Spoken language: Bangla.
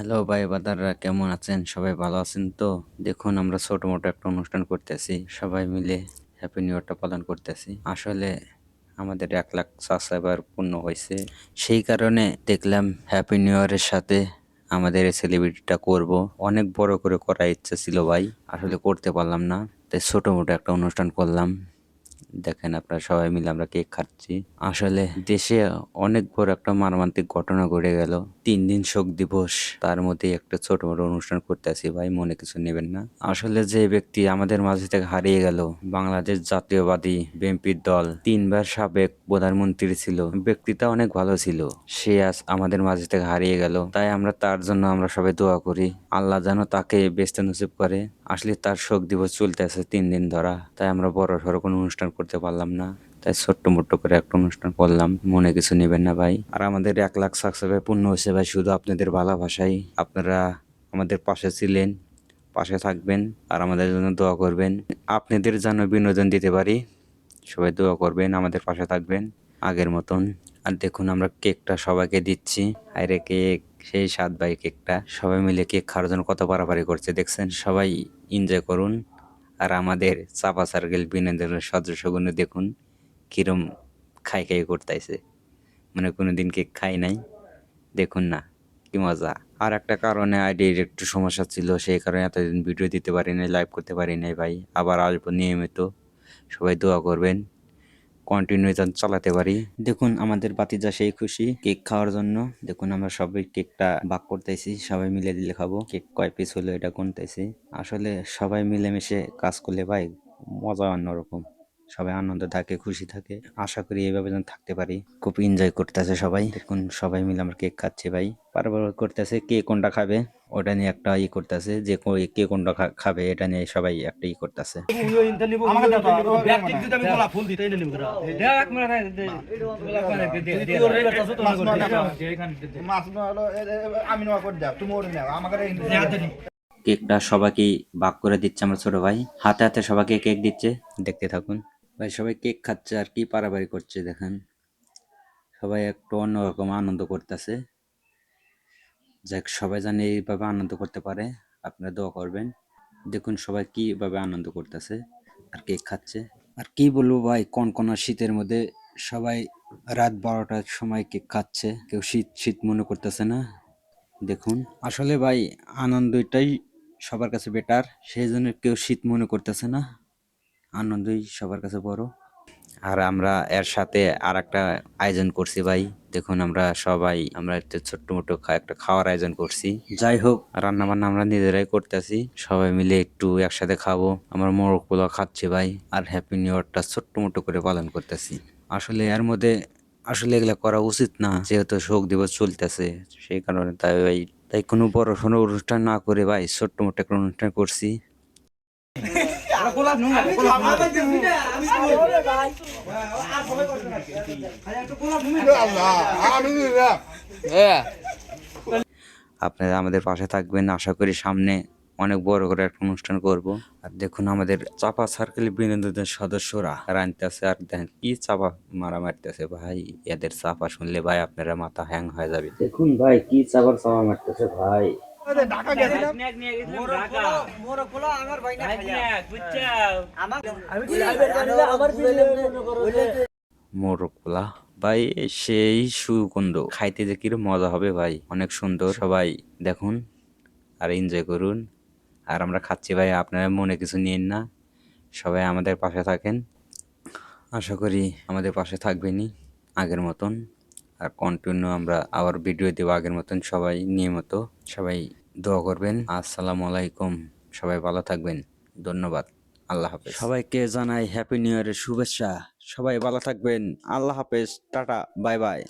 হ্যালো ভাই বাদাররা, কেমন আছেন? সবাই ভালো আছেন তো? দেখুন, আমরা ছোট মোটো একটা অনুষ্ঠান করতেছি। সবাই মিলে হ্যাপি নিউ ইয়ারটা পালন করতেছি। আসলে আমাদের এক লাখ সাবস্ক্রাইবার পূর্ণ হয়েছে। সেই কারণে দেখলাম হ্যাপি নিউ ইয়ারের সাথে আমাদের এই সেলিব্রিটিটা করব। অনেক বড় করে করার ইচ্ছা ছিল ভাই। আসলে করতে পারলাম না। তাই ছোটো মোটো একটা অনুষ্ঠান করলাম। দেখেন আপনারা সবাই মিলে আমরা কেক খাচ্ছি। আসলে দেশে অনেক বড় একটা মর্মান্তিক ঘটনা ঘটে গেল। তিন দিন শোক দিবস, তার মধ্যে একটা ছোট বড় অনুষ্ঠান করতেছি ভাই মনে কিছু নেবেন না? আসলে যে ব্যক্তি আমাদের মাঝে থেকে হারিয়ে গেল, বাংলাদেশ জাতীয়বাদী বিএনপির দল, তিনবার সাবেক প্রধানমন্ত্রী ছিল, ব্যক্তিটা অনেক ভালো ছিল। সে আজ আমাদের মাঝে থেকে হারিয়ে গেল, তাই আমরা তার জন্য আমরা সবাই দোয়া করি। আল্লাহ যেন তাকে বেস্তে নসিব করে। আসলে তার শোক দিবস চলতেছে তিন দিন ধরা, তাই আমরা বড় সড়ো কোনো অনুষ্ঠান করতে পারলাম না। তাই ছোট্ট মোট্ট করে একটা অনুষ্ঠান করলাম, মনে কিছু নেবেন না ভাই। আর আমাদের এক লাখ সাবস্ক্রাইবার পূর্ণ হয়েছে ভাই, শুধু আপনাদের ভালোবাসাই। আপনারা আমাদের পাশে ছিলেন, পাশে থাকবেন, আর আমাদের জন্য দোয়া করবেন। আপনাদের যেন বিনোদন দিতে পারি, সবাই দোয়া করবেন, আমাদের পাশে থাকবেন আগের মতন। আর দেখুন আমরা কেকটা সবাইকে দিচ্ছি। আরে কেক, সেই স্বাদ ভাই কেকটা। সবাই মিলে কেক খাওয়ার জন্য কত পারাপারি করছে, দেখছেন? সবাই এনজয় করুন আর আমাদের চাপা সার্কেল বিনোদনের সদস্যগুলো দেখুন কীরম খাই খাই করতেছে মানে কোনো দিন কেক খাই নাই। দেখুন না, কি মজা। আর একটা কারণে আইডির একটু সমস্যা ছিল, সেই কারণে এতদিন ভিডিও দিতে পারি নাই লাইভ করতে পারি নাই ভাই। আবার আসব নিয়মিত। সবাই দোয়া করবেন। কন্টিনিউ যেন চালাতে পারি। দেখুন, আমাদের বাতিজা সেই খুশি। কেক খাওয়ার জন্য। দেখুন, আমরা সবাই কেকটা ভাগ করতেছি। সবাই মিলে দিলে খাব। কেক কয় পিস হলো এটা গুনতেছি। আসলে সবাই মিলেমিশে কাজ করলে ভাই মজা অন্যরকম। সবাই আনন্দ থাকে, খুশি থাকে। আশা করি এইভাবে যেন থাকতে পারি। খুব এনজয় করতেছে সবাই। দেখুন, সবাই মিলে আমরা কেক খাচ্ছি ভাই। পারবার করতেছে, কে কোনটা খাবে? ওটা নিয়ে একটা ই করতেছে যে কো- কে কোনটা খা- খাবে এটা নিয়ে সবাই একটা ই করতেছে। কেকটা সবাইকে ভাগ করে দিচ্ছে আমার ছোট ভাই। হাতে হাতে সবাইকে কেক দিচ্ছে দেখতে থাকুন। ভাই সবাই কেক খাচ্ছে আর কি পারাবারি করছে দেখেন। সবাই একটু অন্যরকম আনন্দ করতেছে। যাক, সবাই জানে এইভাবে আনন্দ করতে পারে। আপনারা দোয়া করবেন। দেখুন সবাই কীভাবে আনন্দ করতেছে, আর কেক খাচ্ছে। আর কি বলব ভাই কনকনা শীতের মধ্যে সবাই রাত বারোটার সময় কেক খাচ্ছে, কেউ শীত শীত মনে করতেছে না। দেখুন, আসলে ভাই, আনন্দটাই সবার কাছে বেটার সেই জন্য কেউ শীত মনে করতেছে না। আনন্দই সবার কাছে বড়। আর আমরা এর সাথে আর একটা আয়োজন করছি ভাই। দেখুন আমরা সবাই আমরা একটা ছোট্ট মোটো একটা খাওয়ার আয়োজন করছি। যাই হোক। রান্না বান্না আমরা নিজেরাই করতেছি। সবাই মিলে একটু একসাথে খাব। আমরা মোরগ পোলাও খাচ্ছি ভাই। আর হ্যাপি নিউ ইয়ারটা ছোট্ট মোটো করে পালন করতেছি। আসলে এর মধ্যে আসলে এগুলা করা উচিত না। যেহেতু শোক দিবস চলতেছে সেই কারণে তাই ভাই তাই কোনো বড় সড়ো অনুষ্ঠান না করে ভাই ছোট্ট মোটো একটা অনুষ্ঠান করছি। আপনারা আমাদের পাশে থাকবেন, আশা করি সামনে অনেক বড় করে একটা অনুষ্ঠান করব। আর দেখুন আমাদের চাপা সার্কেল বিনোদনের সদস্যরা রানতেছে আর দেখেন কি চাপা মারা মারতেছে। ভাই, এদের চাপা শুনলে ভাই আপনারা মাথা হ্যাং হয়ে যাবে। দেখুন ভাই, কি চাপার চাপা মারতেছে ভাই। আরে ঢাকা গেছিলাম। মোরগলা ভাই সেই সুগন্ধ। খাইতে যে কিরম মজা হবে ভাই। অনেক সুন্দর। সবাই দেখুন আর এনজয় করুন। আর আমরা খাচ্ছি ভাই আপনারা মনে কিছু নিন না। সবাই আমাদের পাশে থাকেন। আশা করি আমাদের পাশে থাকবেনই আগের মতন। আর কন্টিনিউ আমরা আবার ভিডিও দেবো আগের মতন সবাই নিয়মিত। সবাই দোয়া করবেন। আসসালামু আলাইকুম। সবাই ভালো থাকবেন। ধন্যবাদ। আল্লাহ হাফেজ। সবাইকে জানাই হ্যাপি নিউ ইয়ারের শুভেচ্ছা। সবাই ভালো থাকবেন। আল্লাহ হাফেজ। টাটা। Bye bye.